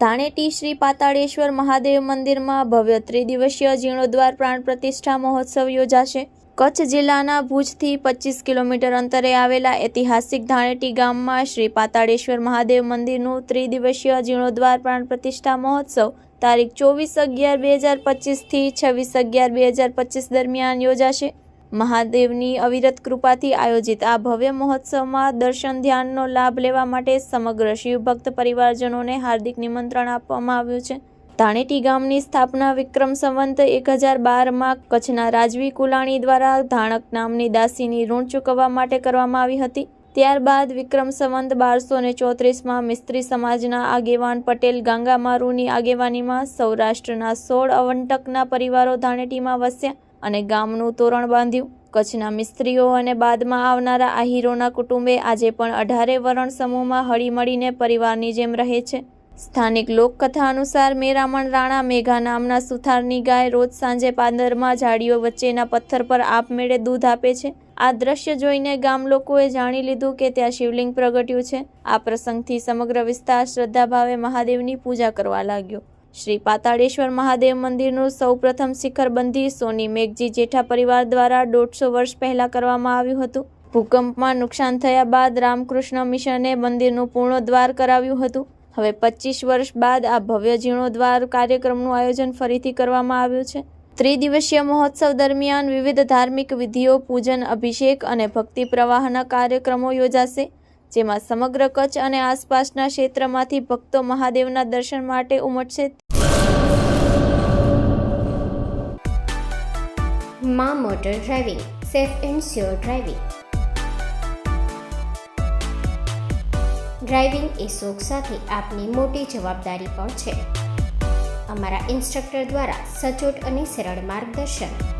ધાણેટી શ્રી પાતાળેશ્વર મહાદેવ મંદિરમાં ભવ્ય ત્રિદિવસીય જીર્ણોદ્વાર પ્રાણ પ્રતિષ્ઠા મહોત્સવ યોજાશે. કચ્છ જિલ્લાના ભુજથી પચીસ કિલોમીટર અંતરે આવેલા ઐતિહાસિક ધાણેટી ગામમાં શ્રી પાતાળેશ્વર મહાદેવ મંદિરનું ત્રિદિવસીય જીર્ણોદ્વાર પ્રાણ પ્રતિષ્ઠા મહોત્સવ તારીખ ચોવીસ અગિયાર બે હજાર પચીસથી છવ્વીસ અગિયાર બે હજાર પચીસ દરમિયાન યોજાશે. મહાદેવની અવિરત કૃપાથી આયોજિત આ ભવ્ય મહોત્સવમાં દર્શન ધ્યાનનો લાભ લેવા માટે સમગ્ર શિવભક્ત પરિવારજનોને હાર્દિક નિમંત્રણ આપવામાં આવ્યું છે. ધાણેટી ગામની સ્થાપના વિક્રમ સંવંત એક હજાર બારમાં કચ્છના રાજવી કુલાણી દ્વારા ધાણક નામની દાસીની ઋણ ચૂકવવા માટે કરવામાં આવી હતી. ત્યારબાદ વિક્રમ સંવંત બારસો ને ચોત્રીસમાં મિસ્ત્રી સમાજના આગેવાન પટેલ ગાંગામારુની આગેવાનીમાં સૌરાષ્ટ્રના સોળ અવંટકના પરિવારો ધાણેટીમાં વસ્યા. અને ગામનું તોરણ બાંધ્યું. કચ્છના મિસ્ત્રીઓ અને બાદમાં આવનારા આહીરોના કુટુંબે આજે પણ અઢારે વરણ સમૂહમાં હળીમળીને પરિવારની જેમ રહે છે. સ્થાનિક લોકકથા અનુસાર મેરામણ રાણા મેઘા નામના સુથારની ગાય રોજ સાંજે પાંદરમાં ઝાડીઓ વચ્ચેના પથ્થર પર આપમેળે દૂધ આપે છે. આ દ્રશ્ય જોઈને ગામ લોકોએ જાણી લીધું કે ત્યાં શિવલિંગ પ્રગટ્યું છે. આ પ્રસંગથી સમગ્ર વિસ્તાર શ્રદ્ધાભાવે મહાદેવની પૂજા કરવા લાગ્યો. શ્રી પાતાળેશ્વર મહાદેવ મંદિરનું સૌપ્રથમ શિખરબંધી સોની મેઘજી જેઠા પરિવાર દ્વારા દોઢસો વર્ષ પહેલા કરવામાં આવ્યું હતું. ભૂકંપમાં નુકસાન થયા બાદ રામકૃષ્ણ મિશને મંદિરનું પૂર્ણોદ્વાર કરાવ્યું હતું. હવે પચીસ વર્ષ બાદ આ ભવ્ય જીર્ણોદ્વાર કાર્યક્રમનું આયોજન ફરીથી કરવામાં આવ્યું છે. ત્રિદિવસીય મહોત્સવ દરમિયાન વિવિધ ધાર્મિક વિધિઓ, પૂજન, અભિષેક અને ભક્તિ પ્રવાહના કાર્યક્રમો યોજાશે. જેમાં સમગ્ર કચ્છ અને આસપાસના ક્ષેત્રમાંથી ભક્તો મહાદેવના દર્શન માટે ઉમટશે. મા motor driving, safe and sure driving. Driving એ શોખ સાથે આપની મોટી જવાબદારી પણ છે. અમારા ઇન્સ્ટ્રક્ટર દ્વારા સચોટ અને સરળ માર્ગદર્શન.